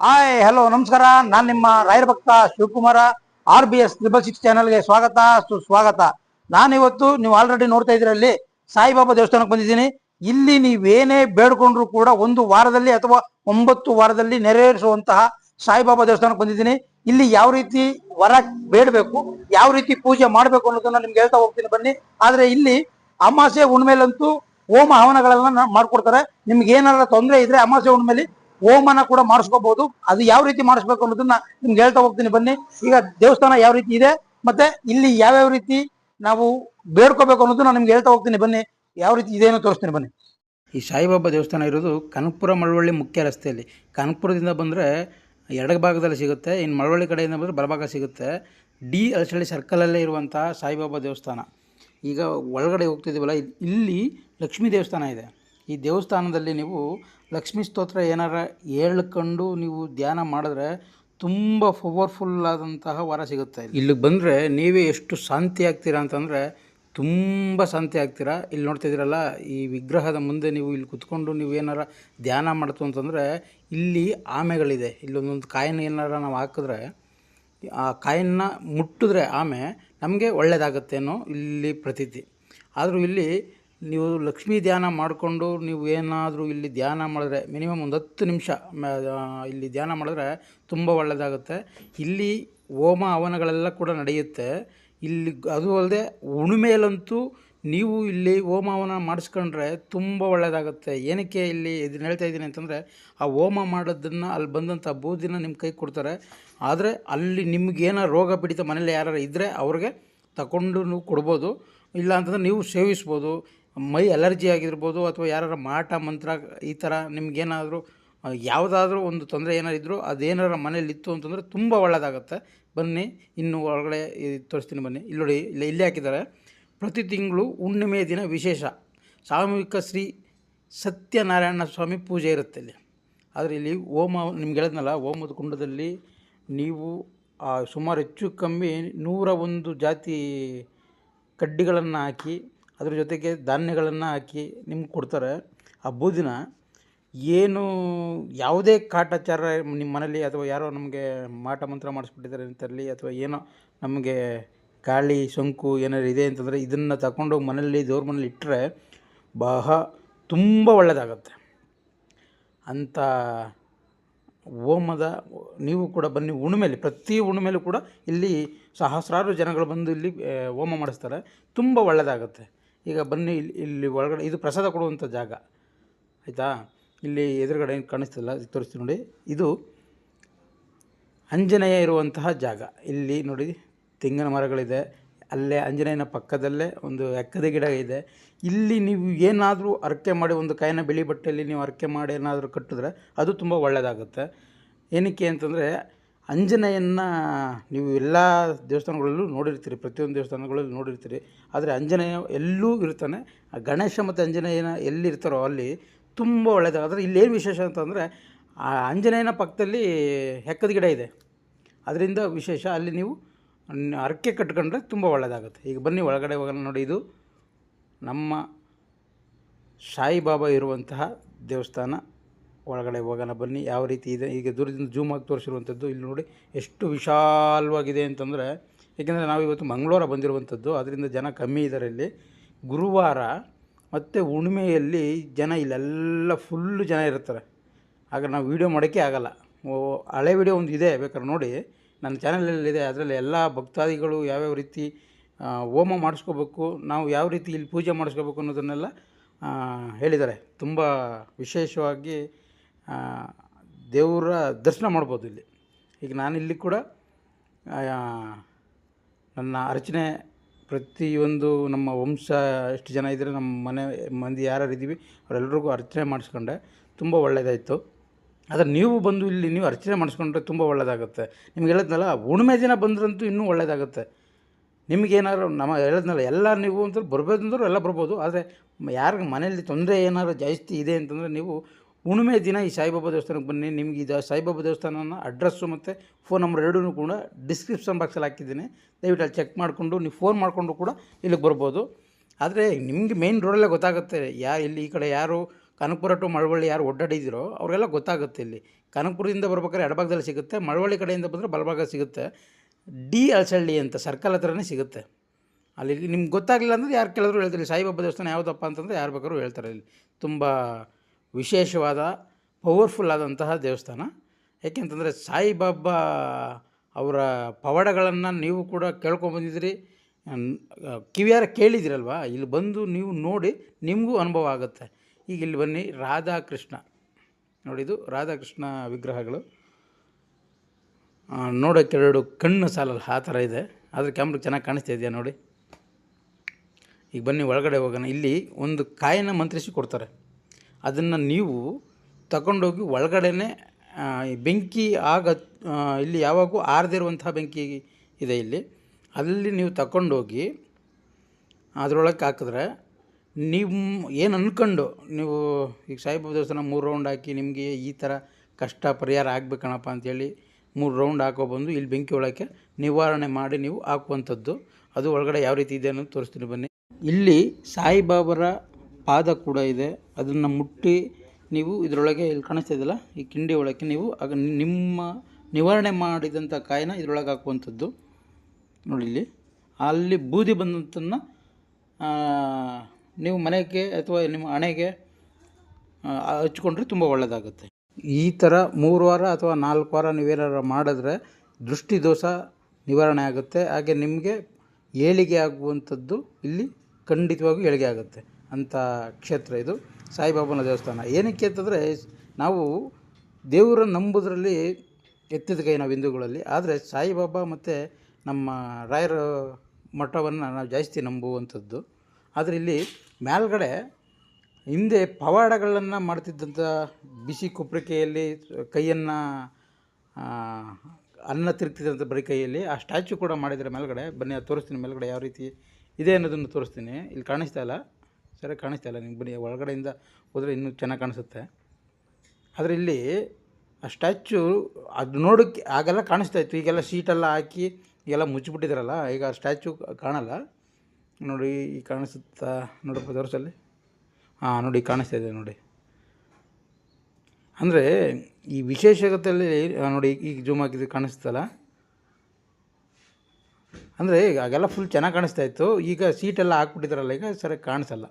Hi hello ನಮಸ್ಕಾರ ನಾನು ನಿಮ್ಮ ರಾಯರ ಭಕ್ತ Shivakumara R B S triple six ಚಾನಲ್ಗೆ ಸ್ವಾಗತ ಸುಸ್ವಾಗತ ನಾನಿವತ್ತು ನೀವು ಆಲ್ರೆಡಿ ನೋಡ್ತಾ ಇದ್ರಲ್ಲಿ ಸಾಯಿಬಾಬಾ ದೇವಸ್ಥಾನಕ್ಕೆ ಬಂದಿದ್ದೀನಿ. ಇಲ್ಲಿ ನೀವೇನೇ ಬೇಡ್ಕೊಂಡ್ರು ಕೂಡ ಒಂದು ವಾರದಲ್ಲಿ ಅಥವಾ ಒಂಬತ್ತು ವಾರದಲ್ಲಿ ನೆರವೇರಿಸುವಂತಹ ಸಾಯಿಬಾಬಾ ದೇವಸ್ಥಾನಕ್ಕೆ ಬಂದಿದ್ದೀನಿ. ಇಲ್ಲಿ ಯಾವ ರೀತಿ ವರ ಬೇಡಬೇಕು, ಯಾವ ರೀತಿ ಪೂಜೆ ಮಾಡಬೇಕು ಅನ್ನೋದನ್ನ ನಿಮ್ಗೆ ಹೇಳ್ತಾ ಹೋಗ್ತೀನಿ ಬನ್ನಿ. ಆದ್ರೆ ಇಲ್ಲಿ ಅಮಾಸೆ ಹುಣ್ಮೇಲಂತೂ ಹೋಮ ಹವನಗಳನ್ನ ಮಾಡ್ಕೊಡ್ತಾರೆ. ನಿಮ್ಗೆ ಏನಾದ್ರೂ ತೊಂದರೆ ಇದ್ರೆ ಅಮಾಸೆ ಹುಣ್ಮೇಲೆ ಹೋಮನ ಕೂಡ ಮಾಡಿಸ್ಕೋಬಹುದು ಅದು ಯಾವ ರೀತಿ ಮಾಡಿಸ್ಬೇಕು ಅನ್ನೋದನ್ನ ನಿಮ್ಗೆ ಹೇಳ್ತಾ ಹೋಗ್ತೀನಿ ಬನ್ನಿ. ಈಗ ದೇವಸ್ಥಾನ ಯಾವ ರೀತಿ ಇದೆ, ಮತ್ತೆ ಇಲ್ಲಿ ಯಾವ್ಯಾವ ರೀತಿ ನಾವು ಬೇಡ್ಕೋಬೇಕು ಅನ್ನೋದು ನಾನು ನಿಮ್ಗೆ ಹೇಳ್ತಾ ಹೋಗ್ತೀನಿ. ಬನ್ನಿ, ಯಾವ ರೀತಿ ಇದೆ ತೋರಿಸ್ತೀನಿ ಬನ್ನಿ. ಈ ಸಾಯಿಬಾಬಾ ದೇವಸ್ಥಾನ ಇರೋದು ಕನಕಪುರ ಮಳವಳ್ಳಿ ಮುಖ್ಯ ರಸ್ತೆಯಲ್ಲಿ. ಕನಕಪುರದಿಂದ ಬಂದರೆ ಎಡಭಾಗದಲ್ಲಿ ಸಿಗುತ್ತೆ, ಇನ್ನು ಮಳವಳ್ಳಿ ಕಡೆಯಿಂದ ಬಂದರೆ ಬಲಭಾಗ ಸಿಗುತ್ತೆ. ಡಿ ಅಳಸಳ್ಳಿ ಸರ್ಕಲಲ್ಲೇ ಇರುವಂಥ ಸಾಯಿಬಾಬಾ ದೇವಸ್ಥಾನ. ಈಗ ಒಳಗಡೆ ಹೋಗ್ತಿದ್ದೀವಲ್ಲ ಇಲ್- ಇಲ್ಲಿ ಲಕ್ಷ್ಮೀ ದೇವಸ್ಥಾನ ಇದೆ. ಈ ದೇವಸ್ಥಾನದಲ್ಲಿ ನೀವು ಲಕ್ಷ್ಮೀ ಸ್ತೋತ್ರ ಏನಾರ ಹೇಳ್ಕೊಂಡು ನೀವು ಧ್ಯಾನ ಮಾಡಿದ್ರೆ ತುಂಬ ಪವರ್ಫುಲ್ ಆದಂತಹ ವರ ಸಿಗುತ್ತೆ ಇಲ್ಲಿಗೆ ಬಂದರೆ ನೀವೇ ಎಷ್ಟು ಶಾಂತಿ ಆಗ್ತೀರಾ ಅಂತಂದರೆ ತುಂಬ ಶಾಂತಿ ಆಗ್ತೀರಾ? ಇಲ್ಲಿ ನೋಡ್ತಾ ಇದ್ದೀರಲ್ಲ, ಈ ವಿಗ್ರಹದ ಮುಂದೆ ನೀವು ಇಲ್ಲಿ ಕುತ್ಕೊಂಡು ನೀವು ಏನಾರ ಧ್ಯಾನ ಮಾಡ್ತು ಅಂತಂದರೆ ಇಲ್ಲಿ ಆಮೆಗಳಿದೆ. ಇಲ್ಲೊಂದೊಂದು ಕಾಯಿನ ಏನಾರ ನಾವು ಹಾಕಿದ್ರೆ, ಆ ಕಾಯಿನ ಮುಟ್ಟಿದ್ರೆ ಆಮೆ ನಮಗೆ ಒಳ್ಳೆಯದಾಗತ್ತೇನೋ ಇಲ್ಲಿ ಪ್ರತೀತಿ. ಆದರೂ ಇಲ್ಲಿ ನೀವು ಲಕ್ಷ್ಮೀ ಧ್ಯಾನ ಮಾಡಿಕೊಂಡು ನೀವು ಏನಾದರೂ ಇಲ್ಲಿ ಧ್ಯಾನ ಮಾಡಿದ್ರೆ ಮಿನಿಮಮ್ ಒಂದು ಹತ್ತು ನಿಮಿಷ ಇಲ್ಲಿ ಧ್ಯಾನ ಮಾಡಿದ್ರೆ ತುಂಬ ಒಳ್ಳೆಯದಾಗುತ್ತೆ ಇಲ್ಲಿ ಹೋಮ ಹವನಗಳೆಲ್ಲ ಕೂಡ ನಡೆಯುತ್ತೆ. ಇಲ್ಲಿ ಅದು ಅಲ್ಲದೆ ಹುಣ್ಮೇಲಂತೂ ನೀವು ಇಲ್ಲಿ ಹೋಮ ಹವನ ಮಾಡಿಸ್ಕೊಂಡ್ರೆ ತುಂಬ ಒಳ್ಳೆಯದಾಗುತ್ತೆ ಏನಕ್ಕೆ ಇಲ್ಲಿ ಇದನ್ನ ಹೇಳ್ತಾ ಇದ್ದೀನಿ ಅಂತಂದರೆ, ಆ ಹೋಮ ಮಾಡೋದನ್ನು ಅಲ್ಲಿ ಬಂದಂಥ ಬೂದಿನ ನಿಮ್ಮ ಕೈ ಕೊಡ್ತಾರೆ. ಆದರೆ ಅಲ್ಲಿ ನಿಮಗೇನೋ ರೋಗ ಪೀಡಿತ ಮನೇಲಿ ಯಾರು ಇದ್ದರೆ ಅವ್ರಿಗೆ ತಗೊಂಡು ಕೊಡ್ಬೋದು. ಇಲ್ಲ ಅಂತಂದ್ರೆ ನೀವು ಸೇವಿಸ್ಬೋದು. ಮೈ ಅಲರ್ಜಿ ಆಗಿರ್ಬೋದು ಅಥವಾ ಯಾರು ಮಾಟ, ಮಂತ್ರ ಈ ಥರ ನಿಮಗೇನಾದರೂ ಯಾವುದಾದ್ರೂ ಒಂದು ತೊಂದರೆ ಏನಾರು ಇದ್ದರೂ ಅದೇನಾರ ಮನೇಲಿ ಇತ್ತು ಅಂತಂದರೆ ತುಂಬ ಒಳ್ಳೆಯದಾಗುತ್ತೆ ಬನ್ನಿ, ಇನ್ನು ಒಳಗಡೆ ತೋರಿಸ್ತೀನಿ ಬನ್ನಿ. ಇಲ್ಲಿ ನೋಡಿ, ಇಲ್ಲಿ ಇಲ್ಲಿ ಹಾಕಿದ್ದಾರೆ. ಪ್ರತಿ ತಿಂಗಳು ಹುಣ್ಣಿಮೆಯ ದಿನ ವಿಶೇಷ. ಸಾಮೂಹಿಕ ಶ್ರೀ ಸತ್ಯನಾರಾಯಣ ಸ್ವಾಮಿ ಪೂಜೆ ಇರುತ್ತೆ ಇಲ್ಲಿ. ಆದರೆ ಇಲ್ಲಿ ಓಮ ನಿಮ್ಗೆ ಹೇಳಿದ್ನಲ್ಲ ಓಮದ ಕುಂಡದಲ್ಲಿ ನೀವು ಸುಮಾರು ಹೆಚ್ಚು ಕಮ್ಮಿ ನೂರ ಒಂದು ಜಾತಿ ಕಡ್ಡಿಗಳನ್ನು ಹಾಕಿ ಅದ್ರ ಜೊತೆಗೆ ಧಾನ್ಯಗಳನ್ನು ಹಾಕಿ ನಿಮ್ಗೆ ಕೊಡ್ತಾರೆ. ಆ ಬೂದಿನ ಏನು ಯಾವುದೇ ಕಾಟಾಚಾರ ನಿಮ್ಮ ಮನೇಲಿ ಅಥವಾ ಯಾರೋ ನಮಗೆ ಮಾಟ ಮಂತ್ರ ಮಾಡಿಸ್ಬಿಟ್ಟಿದ್ದಾರೆ ಅಂತರಲ್ಲಿ ಅಥವಾ ಏನೋ ನಮಗೆ ಗಾಳಿ ಸೋಂಕು ಏನಾದ್ರು ಇದೆ ಅಂತಂದರೆ ಇದನ್ನು ತಗೊಂಡು ಮನೇಲಿ ದೇವ್ರ ಮನೇಲಿ ಇಟ್ಟರೆ ಬಹ ತುಂಬ ಒಳ್ಳೆಯದಾಗತ್ತೆ ಅಂಥ ಓಮದ ನೀವು ಕೂಡ ಬನ್ನಿ ಉಣ್ಮೇಲೆ, ಪ್ರತಿ ಉಣ್ಮೇಲೂ ಕೂಡ ಇಲ್ಲಿ ಸಹಸ್ರಾರು ಜನಗಳು ಬಂದು ಇಲ್ಲಿ ಹೋಮ ಮಾಡಿಸ್ತಾರೆ. ತುಂಬ ಒಳ್ಳೆಯದಾಗುತ್ತೆ ಈಗ ಬನ್ನಿ, ಇಲ್ಲಿ ಇಲ್ಲಿ ಒಳಗಡೆ, ಇದು ಪ್ರಸಾದ ಕೊಡುವಂಥ ಜಾಗ. ಆಯಿತಾ? ಇಲ್ಲಿ ಎದುರುಗಡೆ ಏನು ಕಾಣಿಸ್ತಿಲ್ಲ ತೋರಿಸ್ತೀನಿ ನೋಡಿ. ಇದು ಆಂಜನೇಯ ಇರುವಂತಹ ಜಾಗ. ಇಲ್ಲಿ ನೋಡಿ, ತೆಂಗಿನ ಮರಗಳಿದೆ. ಅಲ್ಲೇ ಆಂಜನೇಯನ ಪಕ್ಕದಲ್ಲೇ ಒಂದು ಎಕ್ಕದ ಗಿಡ ಇದೆ. ಇಲ್ಲಿ ನೀವು ಏನಾದರೂ ಅರಕೆ ಮಾಡಿ, ಒಂದು ಕಾಯಿನ ಬಿಳಿ ಬಟ್ಟೆಯಲ್ಲಿ ನೀವು ಅರಕೆ ಮಾಡಿ ಏನಾದರೂ ಕಟ್ಟಿದ್ರೆ ಅದು ತುಂಬ ಒಳ್ಳೆಯದಾಗುತ್ತೆ ಏನಕ್ಕೆ ಅಂತಂದರೆ ಆಂಜನೇಯನ್ನ ನೀವು ಎಲ್ಲ ದೇವಸ್ಥಾನಗಳಲ್ಲೂ ನೋಡಿರ್ತೀರಿ, ಪ್ರತಿಯೊಂದು ದೇವಸ್ಥಾನಗಳಲ್ಲಿ ನೋಡಿರ್ತೀರಿ. ಆದರೆ ಅಂಜನೇಯ ಎಲ್ಲೂ ಇರ್ತಾನೆ ಆ ಗಣೇಶ ಮತ್ತು ಅಂಜನೇಯನ ಎಲ್ಲಿರ್ತಾರೋ ಅಲ್ಲಿ ತುಂಬ ಆದರೆ ಇಲ್ಲೇನು ವಿಶೇಷ ಅಂತಂದರೆ, ಆ ಆಂಜನೇಯನ ಪಕ್ಕದಲ್ಲಿ ಹೆಕ್ಕದ ಗಿಡ ಇದೆ. ಅದರಿಂದ ವಿಶೇಷ ಅಲ್ಲಿ ನೀವು ಅರಕೆ ಕಟ್ಕೊಂಡ್ರೆ ತುಂಬ ಒಳ್ಳೆಯದಾಗುತ್ತೆ ಈಗ ಬನ್ನಿ, ಒಳಗಡೆ ಹೋಗೋಣ ನೋಡಿ. ಇದು ನಮ್ಮ ಸಾಯಿಬಾಬಾ ಇರುವಂತಹ ದೇವಸ್ಥಾನ. ಒಳಗಡೆ ಹೋಗೋಣ, ಬನ್ನಿ. ಯಾವ ರೀತಿ ಇದೆ? ಈಗ ದೂರದಿಂದ ಜೂಮ್ ಆಗಿ ತೋರಿಸಿರುವಂಥದ್ದು ಇಲ್ಲಿ ನೋಡಿ, ಎಷ್ಟು ವಿಶಾಲವಾಗಿದೆ ಅಂತಂದರೆ, ಏಕೆಂದರೆ ನಾವು ಇವತ್ತು ಮಂಗಳೂರ ಬಂದಿರುವಂಥದ್ದು ಅದರಿಂದ ಜನ ಕಮ್ಮಿ ಇದ್ದಾರೆ ಇಲ್ಲಿ. ಗುರುವಾರ ಮತ್ತು ಹುಣ್ಮೆಯಲ್ಲಿ ಜನ ಇಲ್ಲೆಲ್ಲ ಫುಲ್ಲು ಜನ ಇರ್ತಾರೆ. ಆಗ ನಾವು ವೀಡಿಯೋ ಮಾಡೋಕ್ಕೆ ಆಗೋಲ್ಲ. ಓ, ಹಳೆ ವೀಡಿಯೋ ಒಂದು ಇದೆ, ಬೇಕಾದ್ರೆ ನೋಡಿ. ನನ್ನ ಚಾನಲಲ್ಲಿದೆ ಅದರಲ್ಲಿ ಎಲ್ಲ ಭಕ್ತಾದಿಗಳು ಯಾವ್ಯಾವ ರೀತಿ ಹೋಮ ಮಾಡಿಸ್ಕೋಬೇಕು, ನಾವು ಯಾವ ರೀತಿ ಇಲ್ಲಿ ಪೂಜೆ ಮಾಡಿಸ್ಕೋಬೇಕು ಅನ್ನೋದನ್ನೆಲ್ಲ ಹೇಳಿದ್ದಾರೆ. ತುಂಬ ವಿಶೇಷವಾಗಿ ದೇವರ ದರ್ಶನ ಮಾಡ್ಬೋದು ಇಲ್ಲಿ. ಈಗ ನಾನು ಇಲ್ಲಿ ಕೂಡ ನನ್ನ ಅರ್ಚನೆ ಪ್ರತಿಯೊಂದು ನಮ್ಮ ವಂಶ, ಎಷ್ಟು ಜನ ಇದ್ದರೆ ನಮ್ಮ ಮನೆ, ಮಂದಿ ಯಾರ್ಯಾರು ಇದ್ದೀವಿ ಅವರೆಲ್ಲರಿಗೂ ಅರ್ಚನೆ ಮಾಡಿಸ್ಕೊಂಡೆ. ತುಂಬ ಒಳ್ಳೆಯದಾಯಿತು ಆದರೆ ನೀವು ಬಂದು ಇಲ್ಲಿ ನೀವು ಅರ್ಚನೆ ಮಾಡಿಸ್ಕೊಂಡ್ರೆ ತುಂಬ ಒಳ್ಳೆಯದಾಗುತ್ತೆ ನಿಮ್ಗೆ ಹೇಳಿದ್ನಲ್ಲ ಹುಣ್ಮೆ ದಿನ ಬಂದ್ರಂತೂ ಇನ್ನೂ ಒಳ್ಳೆಯದಾಗುತ್ತೆ ನಿಮಗೇನಾದ್ರು ನಮ್ಮ ಹೇಳಿದ್ನಲ್ಲ, ಎಲ್ಲ ನೀವು ಅಂತ ಬರ್ಬೋದು ಎಲ್ಲ ಬರ್ಬೋದು. ಆದರೆ ಯಾರಿಗೆ ಮನೆಯಲ್ಲಿ ತೊಂದರೆ ಏನಾದ್ರು ಜಾಸ್ತಿ ಇದೆ ಅಂತಂದರೆ ನೀವು ಹುಣ್ಣಿಮೆ ದಿನ ಈ ಸಾಯಿಬಾಬಾ ದೇವಸ್ಥಾನಕ್ಕೆ ಬನ್ನಿ. ನಿಮಗೆ ಇದು ಸಾಯಿಬಾಬಾ ದೇವಸ್ಥಾನನ ಅಡ್ರೆಸ್ಸು ಮತ್ತು ಫೋನ್ ನಂಬರ್ ಎರಡೂ ಕೂಡ ಡಿಸ್ಕ್ರಿಪ್ಷನ್ ಬಾಕ್ಸಲ್ಲಿ ಹಾಕಿದ್ದೀನಿ. ದಯವಿಟ್ಟು ಅಲ್ಲಿ ಚೆಕ್ ಮಾಡಿಕೊಂಡು, ನೀವು ಫೋನ್ ಮಾಡಿಕೊಂಡು ಕೂಡ ಇಲ್ಲಿಗೆ ಬರ್ಬೋದು. ಆದರೆ ನಿಮಗೆ ಮೇನ್ ರೋಡಲ್ಲೇ ಗೊತ್ತಾಗುತ್ತೆ. ಯಾ, ಇಲ್ಲಿ ಈ ಕಡೆ ಯಾರು ಕನಕಪುರ ಟು ಮಳವಳ್ಳಿ ಯಾರು ಒಡ್ಡಾಡಿದ್ದೀರೋ ಅವರೆಲ್ಲ ಗೊತ್ತಾಗುತ್ತೆ ಇಲ್ಲಿ. ಕನಕಪುರದಿಂದ ಬರ್ಬೇಕಾದ್ರೆ ಎಡಭಾಗದಲ್ಲಿ ಸಿಗುತ್ತೆ, ಮಳವಳ್ಳಿ ಕಡೆಯಿಂದ ಬಂದರೆ ಬಲಭಾಗ ಸಿಗುತ್ತೆ. ಡಿ ಅಳಸಳ್ಳಿ ಅಂತ ಸರ್ಕಲ್ ಹತ್ರನೇ ಸಿಗುತ್ತೆ. ಅಲ್ಲಿ ನಿಮ್ಗೆ ಗೊತ್ತಾಗಲಿಲ್ಲ ಅಂದರೆ ಯಾರು ಕೇಳಿದ್ರು ಹೇಳ್ತಾರೆ ಸಾಯಿಬಾಬಾ ದೇವಸ್ಥಾನ ಯಾವುದಪ್ಪ ಅಂತಂದರೆ ಯಾರು ಬೇಕಾದ್ರೂ ಹೇಳ್ತಾರೆ ಇಲ್ಲಿ. ತುಂಬ ವಿಶೇಷವಾದ ಪವರ್ಫುಲ್ ಆದಂತಹ ದೇವಸ್ಥಾನ. ಏಕೆಂತಂದರೆ ಸಾಯಿಬಾಬಾ ಅವರ ಪವಾಡಗಳನ್ನು ನೀವು ಕೂಡ ಕೇಳ್ಕೊಂಬಂದಿದ್ದೀರಿ ಕಿವಿಯಾರ ಕೇಳಿದಿರಲ್ವಾ? ಇಲ್ಲಿ ಬಂದು ನೀವು ನೋಡಿ ನಿಮಗೂ ಅನುಭವ ಆಗುತ್ತೆ. ಈಗ ಇಲ್ಲಿ ಬನ್ನಿ, ರಾಧಾಕೃಷ್ಣ. ನೋಡಿದು ರಾಧಾಕೃಷ್ಣ ವಿಗ್ರಹಗಳು. ನೋಡೋಕ್ಕೆ ಎರಡು ಕಣ್ಣು ಸಾಲಲ್ಲ, ಆ ಥರ ಇದೆ. ಆದರೆ ಕ್ಯಾಮ್ರ ಚೆನ್ನಾಗಿ ಕಾಣಿಸ್ತಾ ಇದೆಯಾ ನೋಡಿ? ಈಗ ಬನ್ನಿ, ಒಳಗಡೆ ಹೋಗೋಣ. ಇಲ್ಲಿ ಒಂದು ಕಾಯಿನ ಮಂತ್ರಿಸಿ ಕೊಡ್ತಾರೆ. ಅದನ್ನು ನೀವು ತಗೊಂಡೋಗಿ ಒಳಗಡೆನೆ ಬೆಂಕಿ ಆಗ ಇಲ್ಲಿ ಯಾವಾಗೂ ಆರದಿರುವಂತಹ ಬೆಂಕಿ ಇದೆ ಇಲ್ಲಿ. ಅಲ್ಲಿ ನೀವು ತಗೊಂಡೋಗಿ ಅದರೊಳಗೆ ಹಾಕಿದ್ರೆ ನೀವು ಏನು ಅಂದ್ಕೊಂಡು ನೀವು, ಈಗ ಸಾಯಿಬಾಬಾ ದೇವಸ್ಥಾನ ಮೂರು ರೌಂಡ್ ಹಾಕಿ ನಿಮಗೆ ಈ ಥರ ಕಷ್ಟ ಪರಿಹಾರ ಆಗಬೇಕಣಪ್ಪ ಅಂಥೇಳಿ ಮೂರು ರೌಂಡ್ ಹಾಕೊಬಂದು ಇಲ್ಲಿ ಬೆಂಕಿ ಒಳಕ್ಕೆ ನಿವಾರಣೆ ಮಾಡಿ ನೀವು ಹಾಕುವಂಥದ್ದು. ಅದು ಒಳಗಡೆ ಯಾವ ರೀತಿ ಇದೆ ಅನ್ನೋದು ತೋರಿಸ್ತೀನಿ ಬನ್ನಿ. ಇಲ್ಲಿ ಸಾಯಿಬಾಬರ ಪಾದ ಕೂಡ ಇದೆ. ಅದನ್ನು ಮುಟ್ಟಿ ನೀವು ಇದರೊಳಗೆ ಇಲ್ಲಿ ಕಾಣಿಸ್ತಾ ಇದೆಯಲ್ಲ, ಈ ಕಿಂಡಿ ಒಳಗೆ ನೀವು ಆಗ ನಿಮ್ಮ ನಿವಾರಣೆ ಮಾಡಿದಂಥ ಕಾಯಿನ ಇದರೊಳಗೆ ಹಾಕುವಂಥದ್ದು. ನೋಡಿ ಇಲ್ಲಿ, ಅಲ್ಲಿ ಬೂದಿ ಬಂದಂಥನ್ನು ನೀವು ಮನೆಗೆ ಅಥವಾ ನಿಮ್ಮ ಹಣೆಗೆ ಹಚ್ಕೊಂಡ್ರೆ ತುಂಬ ಒಳ್ಳೆಯದಾಗುತ್ತೆ ಈ ಥರ ಮೂರು ವಾರ ಅಥವಾ ನಾಲ್ಕು ವಾರ ನೀವೇನಾರು ಮಾಡಿದ್ರೆ ದೃಷ್ಟಿ ದೋಷ ನಿವಾರಣೆ ಆಗುತ್ತೆ. ಹಾಗೆ ನಿಮಗೆ ಏಳಿಗೆ ಆಗುವಂಥದ್ದು ಇಲ್ಲಿ ಖಂಡಿತವಾಗೂ ಏಳಿಗೆ ಆಗುತ್ತೆ. ಅಂಥ ಕ್ಷೇತ್ರ ಇದು. ಸಾಯಿಬಾಬನ ದೇವಸ್ಥಾನ. ಏನಕ್ಕೆ ಅಂತಂದರೆ, ನಾವು ದೇವರನ್ನು ನಂಬೋದ್ರಲ್ಲಿ ಎತ್ತಿದ ಕೈ ನಾವು ಹಿಂದೂಗಳಲ್ಲಿ. ಆದರೆ ಸಾಯಿಬಾಬಾ ಮತ್ತು ನಮ್ಮ ರಾಯರ ಮಠವನ್ನು ನಾವು ಜಾಸ್ತಿ ನಂಬುವಂಥದ್ದು. ಆದರೆ ಇಲ್ಲಿ ಮೇಲ್ಗಡೆ ಹಿಂದೆ ಪವಾಡಗಳನ್ನು ಮಾಡ್ತಿದ್ದಂಥ ಬಿಸಿ ಕುಪ್ರಿಕೆಯಲ್ಲಿ ಕೈಯನ್ನು ಅನ್ನ ತಿರುಗ್ತಿದ್ದಂಥ ಬರೀ ಕೈಯಲ್ಲಿ ಆ ಸ್ಟ್ಯಾಚು ಕೂಡ ಮಾಡಿದರೆ ಮೇಲ್ಗಡೆ ಬನ್ನಿ ತೋರಿಸ್ತೀನಿ ಮೇಲ್ಗಡೆ ಯಾವ ರೀತಿ ಇದೆ ಅನ್ನೋದನ್ನು ತೋರಿಸ್ತೀನಿ. ಇಲ್ಲಿ ಕಾಣಿಸ್ತಾ ಇಲ್ಲ. ಸರಿ ಕಾಣಿಸ್ತಾ ಇಲ್ಲ. ನಿಮ್ಗೆ ಬನ್ನಿ, ಒಳಗಡೆಯಿಂದ ಹೋದರೆ ಇನ್ನೂ ಚೆನ್ನಾಗಿ ಕಾಣಿಸುತ್ತೆ. ಆದರೆ ಇಲ್ಲಿ ಆ ಸ್ಟ್ಯಾಚು ಅದು ನೋಡೋಕ್ಕೆ ಆಗೆಲ್ಲ ಕಾಣಿಸ್ತಾ ಇತ್ತು. ಈಗೆಲ್ಲ ಶೀಟೆಲ್ಲ ಹಾಕಿ ಈಗೆಲ್ಲ ಮುಚ್ಚಿಬಿಟ್ಟಿದ್ರಲ್ಲ, ಈಗ ಆ ಸ್ಟ್ಯಾಚು ಕಾಣಲ್ಲ. ನೋಡಿ, ಈ ಕಾಣಿಸುತ್ತಾ ನೋಡಪ್ಪ ತೋರಿಸಲ್ಲಿ. ಹಾಂ, ನೋಡಿ, ಕಾಣಿಸ್ತಾ ಇದೆ ನೋಡಿ. ಅಂದರೆ ಈ ವಿಶೇಷತೆಯಲ್ಲಿ ನೋಡಿ ಈಗ ಜೂಮ್ ಹಾಕಿದ್ರೆ ಕಾಣಿಸ್ತಲ್ಲ ಅಂದರೆ ಆಗೆಲ್ಲ ಫುಲ್ ಚೆನ್ನಾಗಿ ಕಾಣಿಸ್ತಾ ಇತ್ತು. ಈಗ ಸೀಟೆಲ್ಲ ಹಾಕ್ಬಿಟ್ಟಿದ್ದಾರಲ್ಲ ಈಗ ಸರಿಯಾಗಿ ಕಾಣಿಸಲ್ಲ.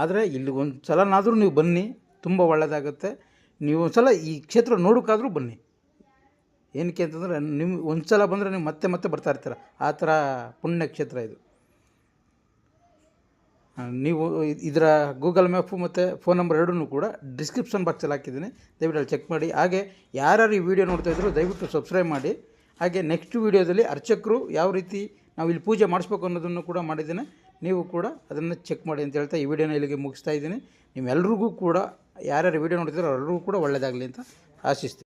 ಆದರೆ ಇಲ್ಲಿ ಒಂದು ಸಲನಾದರೂ ನೀವು ಬನ್ನಿ, ತುಂಬ ಒಳ್ಳೆಯದಾಗುತ್ತೆ ನೀವು ಒಂದು ಸಲ ಈ ಕ್ಷೇತ್ರ ನೋಡೋಕ್ಕಾದರೂ ಬನ್ನಿ. ಏನಕ್ಕೆ ಅಂತಂದರೆ ನಿಮ್ಮ ಒಂದು ಸಲ ಬಂದರೆ ನೀವು ಮತ್ತೆ ಮತ್ತೆ ಬರ್ತಾ ಇರ್ತೀರ. ಆ ಥರ ಪುಣ್ಯ ಕ್ಷೇತ್ರ ಇದು. ನೀವು ಇದರ ಗೂಗಲ್ ಮ್ಯಾಪು ಮತ್ತು ಫೋನ್ ನಂಬರ್ ಎರಡೂ ಕೂಡ ಡಿಸ್ಕ್ರಿಪ್ಷನ್ ಬಾಕ್ಸಲ್ಲಿ ಹಾಕಿದ್ದೀನಿ. ದಯವಿಟ್ಟು ಅಲ್ಲಿ ಚೆಕ್ ಮಾಡಿ. ಹಾಗೆ ಯಾರ್ಯಾರು ಈ ವಿಡಿಯೋ ನೋಡ್ತಾ ಇದ್ರು ದಯವಿಟ್ಟು ಸಬ್ಸ್ಕ್ರೈಬ್ ಮಾಡಿ. ಹಾಗೆ ನೆಕ್ಸ್ಟ್ ವೀಡಿಯೋದಲ್ಲಿ ಅರ್ಚಕರು ಯಾವ ರೀತಿ ನಾವು ಇಲ್ಲಿ ಪೂಜೆ ಮಾಡಿಸ್ಬೇಕು ಅನ್ನೋದನ್ನು ಕೂಡ ಮಾಡಿದ್ದೇನೆ. ನೀವು ಕೂಡ ಅದನ್ನು ಚೆಕ್ ಮಾಡಿ ಅಂತ ಹೇಳ್ತಾ ಈ ವಿಡಿಯೋನ ಇಲ್ಲಿಗೆ ಮುಗಿಸ್ತಾ ಇದ್ದೀನಿ. ನಿಮ್ಮೆಲ್ರಿಗೂ ಕೂಡ ಯಾರ್ಯಾರು ವಿಡಿಯೋ ನೋಡ್ತಿದ್ರು ಎಲ್ಲರಿಗೂ ಕೂಡ ಒಳ್ಳೆಯದಾಗಲಿ ಅಂತ ಆಶಿಸ್ತೀನಿ.